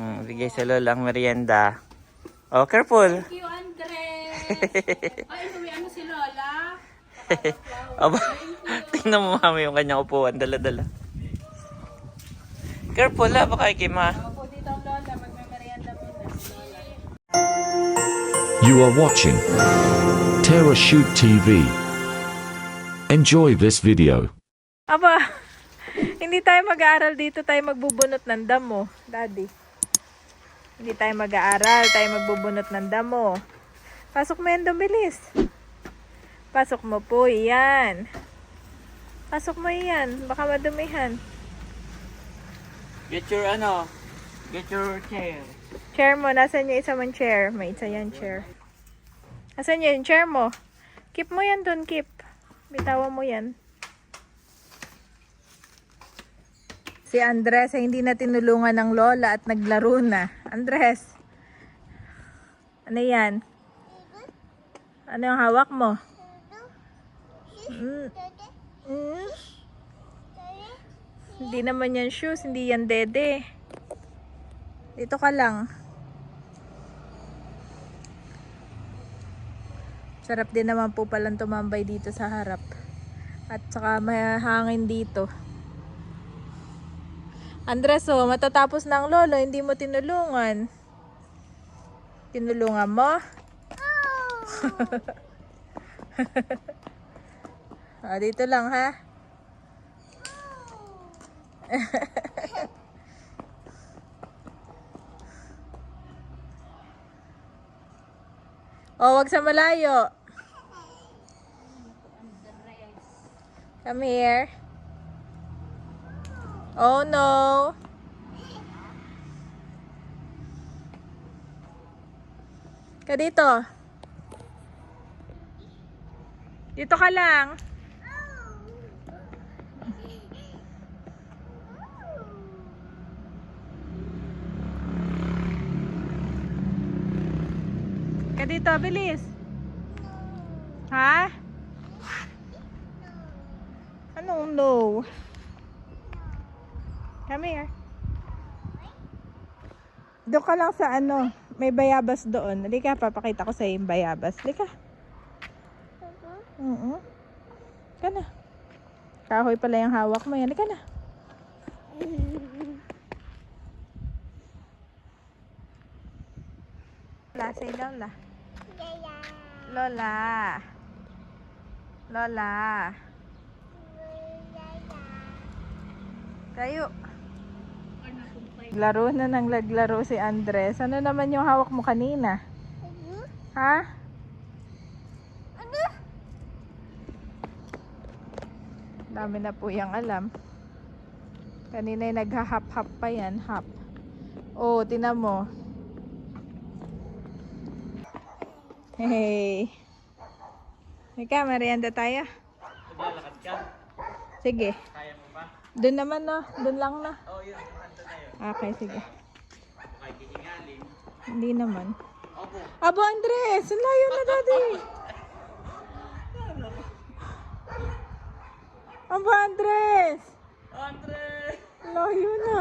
Hmm, bigay sa lola ang merienda. Oh, careful. Thank you, Andres. Ay, inuwi ano si Lola? Aba, tingnan mo mami yung kanyang upuan. Dala-dala. Careful ha, baka ikima. Opo dito ang Lola, magme-merienda muna. Lola. You are watching Terra Shoot TV. Enjoy this video. Aba, hindi tayo mag-aaral dito, tayo magbubunot ng damo, daddy. Hindi tayo mag-aaral, tayo magbubunot ng damo. Pasok mo yan, bilis. Pasok mo po, yan. Pasok mo yan, baka madumihan. Get your ano, get your chair. Chair mo, nasan yung isa mong chair? May isa yan, chair. Asan yung chair mo? Keep mo yan dun, keep. Bitawan mo yan. Si Andres ay hindi na tinulungan ng lola at naglaro na. Andres, ano yan? Ano yung hawak mo? Mm. Mm. Hindi naman yan shoes, hindi yan dede. Dito ka lang. Sarap din naman po palang tumambay dito sa harap. At saka may hangin dito. Andres, oh, matatapos na ang lolo, hindi mo tinulungan. Tinulungan mo? ah, dito lang ha. Oh, wag sa malayo. Come here. Oh no. Ka dito. Dito ka lang. Ka dito, bilis. Ha? Anong no? Come here. Doon ka lang sa ano, may bayabas doon. Halika, papakita ko sa yung bayabas. Halika. Oo. Ka na. Kahoy pala yung hawak mo. Halika na. Lola, say Lola. Lola. Lola. Tayo. Laro na ng laglaro si Andres. Ano naman yung hawak mo kanina? Ha? Dami na po yung alam. Kanina yung naghahap-hap pa yan. Hap. Oh, tinan mo. Hey. Ika, merienda tayo. Maglalakad ka? Sige. Kaya mo ba? Doon naman no. Doon lang na. Oh, yun. Yun. Okay, sige. Hindi naman. Opo. Abo, Andres! Ang layo na, daddy! Abo, Andres! Andre! Ang Layo na.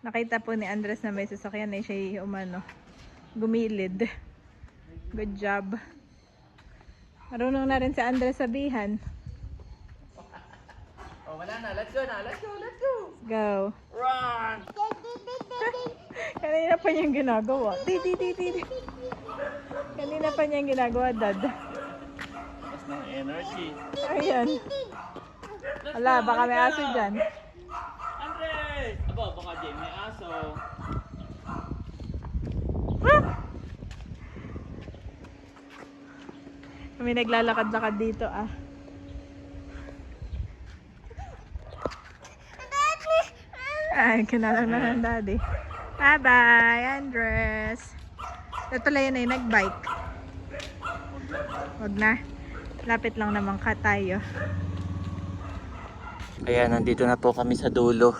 Nakita po ni Andres na may sasakyan eh siya umano. Gumilid. Good job. Marunong na rin si Andres sabihan. Oh, wala na. Let's go na. Let's go, let's go. Go. Kanina pa niyang ginagawa. Di, di, di, di, di. Kanina pa niyang ginagawa, dad. Mas ng energy. Ayan. Wala, baka may aso dyan. Andre! Aba, baka di may aso. Kami naglalakad-lakad dito ah. Ay, kinalang na ng daddy. Bye-bye, Andres. Ito lang yun ay nag-bike. Wag na. Lapit lang naman ka tayo. Kaya nandito na po kami sa dulo.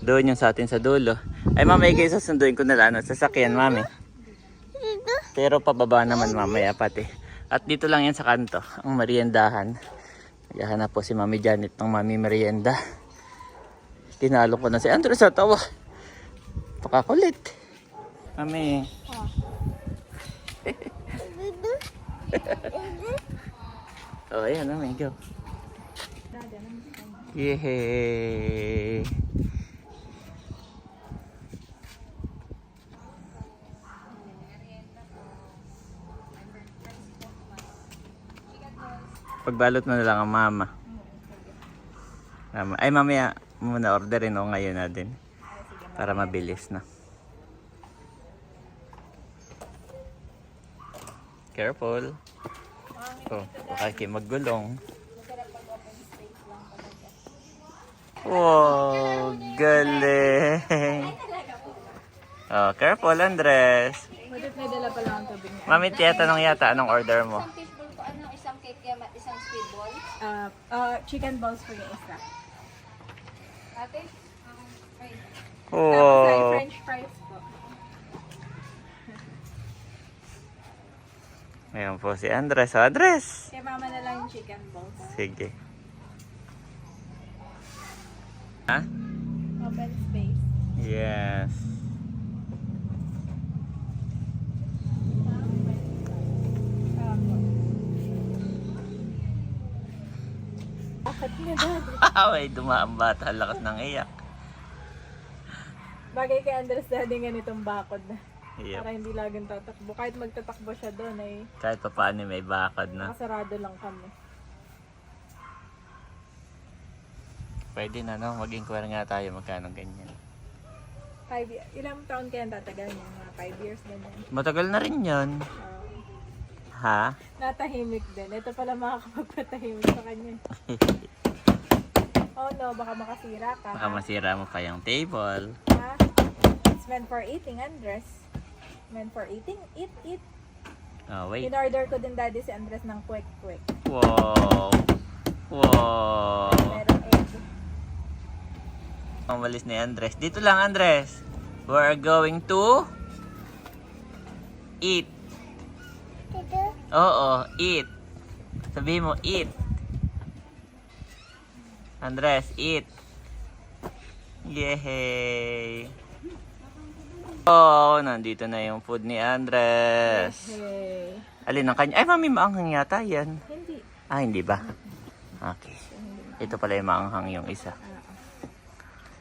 Doon yung sa atin sa dulo. Ay mama, ikay sasunduin ko na lang ang sasakyan, mami. Pero pababa naman mamaya pati. At dito lang yan sa kanto, ang meriendahan. Naghahanap po si Mami Janet ng Mami Merienda. Tinalo ko na si Andrew sa tawa. Pakakulit. Mami. oh, ayan, mami. Go. Yehey! Pagbalot mo na lang ang mama. Mama. Ay, mamaya muna orderin o ngayon na din. Para mabilis na. Careful. Oh, kayo maggulong. Wow, galing. Oh, careful, Andres. Bakit may dala pala ang tubig? Mami, tiyatanong yata anong order mo. Isang fishball ko, ano, isang cake isang squid ball. Ah, ah, chicken balls po yung isa. Ate? Ay, Tapos ay Wow. french fries po. Ayan po si Andres. Oh, Andres! Kaya mama na lang yung chicken balls. Sige. Ha? Open space. Yes. Daddy? Ay, dumaan bata. Lakas ng iyak. Bagay kay daddy ganitong bakod na. Yep. Para hindi laging tatakbo. Kahit magtatakbo siya doon ay Kahit pa paano may bakad na. nakasarado lang kami. Pwede na, no? Mag-inquire nga tayo magkano ganyan. Five, ilang taon kaya tatagal niya? Mga five years ganyan. Matagal na rin yon Ah, Ha? natahimik din. Ito pala makakapagpatahimik sa kanya. oh no, baka makasira ka. Baka ha? masira mo pa yung table. Ha? It's meant for eating, Andres. Meant for eating. Eat, eat. Oh, wait. In-order ko din daddy si Andres ng quick, quick. Wow. Wow. Merong egg. Umalis ni Andres. Dito lang, Andres. We're going to eat. Oo, eat. Sabi mo, eat. Andres, eat. Yay! Oh, nandito na yung food ni Andres. Hey. Alin ang kanya? Ay, mami, maanghang yata yan. Hindi. Ah, hindi ba? Okay. Ito pala yung maanghang yung isa.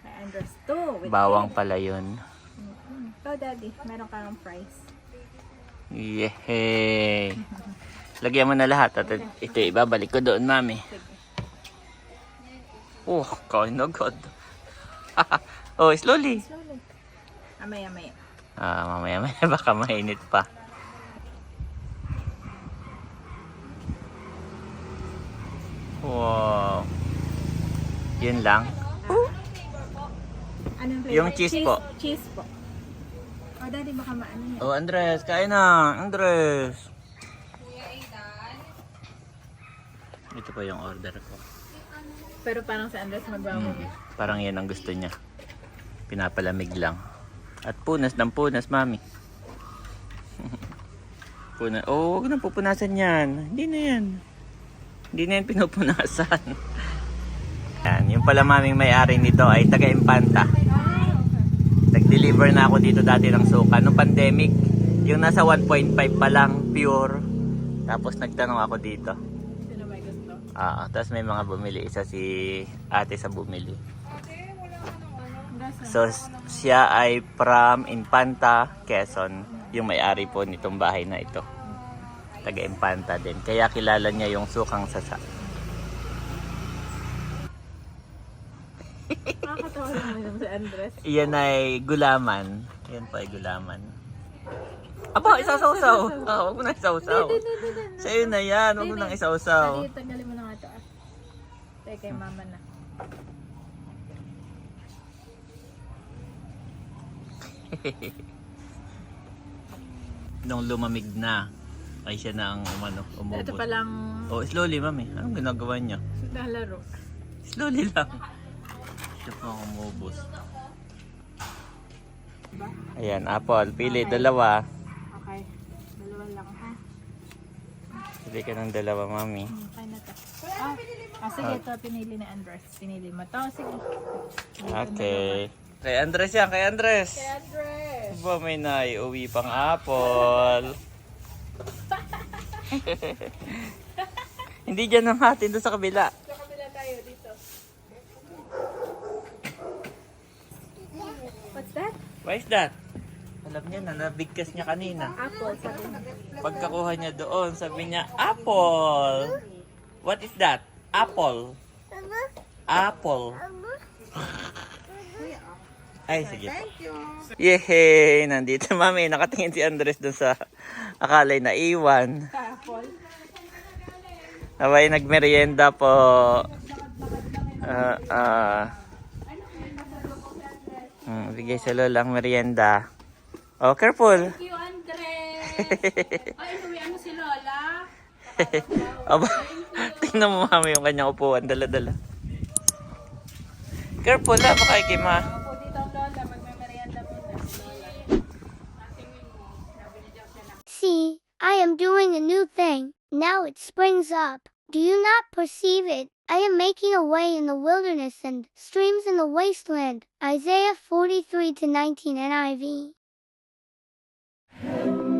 May Andres too. With Bawang egg. pala yun. Mm. Ito daddy, meron kang fries. Yehey! Lagyan mo na lahat at ito ibabalik ko doon, mami. Oh, kain na agad. oh, slowly. Slowly. Amaya, amaya. Ah, mamaya maya baka mainit pa. Wow. Yun lang. Anong flavor? Yung cheese po. Cheese po. Oh, daddy, baka maano yan. Oh, Andres, kain na. Andres. Ito pa yung order ko. Pero parang si Andres magbawa. Mm, parang yan ang gusto niya. Pinapalamig lang. At punas ng punas, mami. Puna oh, huwag nang pupunasan yan. Hindi na yan. Hindi na yan pinupunasan. yan, yung pala maming may-ari nito ay taga Impanta. Nag-deliver na ako dito dati ng suka. Nung pandemic, yung nasa 1.5 pa lang, pure. Tapos nagtanong ako dito. Ah, tapos may mga bumili. Isa si ate sa bumili. So, s- siya ay from Infanta, Quezon. Yung may-ari po nitong bahay na ito. Taga Infanta din. Kaya kilala niya yung sukang sasa. Iyan ay gulaman. Yan po ay gulaman. Aba, isawsaw-saw. Ah, huwag mo na isawsaw. Sa'yo na yan. Huwag mo nang isawsaw. Daddy, tanggalin mo na nga ito ah. Tay kay mama na. Nung lumamig na, ay siya na ang umano, umubos. Ito palang Oh, slowly, mami. Anong ginagawa niya? lalaro. Slowly lang. Siya pa ang umubos. Ayan, apple. Pili, dalawa. Pili ka ng dalawa, mami. Okay na to. Ah, Ah, sige, ito pinili ni Andres. Pinili mo to. Sige. Okay. Kay Andres yan, kay Andres. Andres! Ba may naiuwi pang apple. Hindi dyan ang hatin doon sa kabila. Sa kabila tayo dito. What's that? Why is that? Alam niya na, nabigkas niya kanina. Apple, sabi. Pagkakuha niya doon, sabi niya, apple. What is that? Apple. Apple. Ay, sige po. Yehey! Nandito, mami. Nakatingin si Andres doon sa akalay na iwan. Apple. Sabay nagmerienda po. Ah, ah. Hmm, bigay sa lola ang merienda. Oh, careful. Thank you, Andres. Ay, inuwi mo si Lola. Aba, tingnan mo mami yung kanyang upuan. Dala-dala. Careful ha, baka ikima. Opo, dito ang lola. Magme-merienda muna. See, I am doing a new thing. Now it springs up. Do you not perceive it? I am making a way in the wilderness and streams in the wasteland. Isaiah 43 to 19 NIV. Help.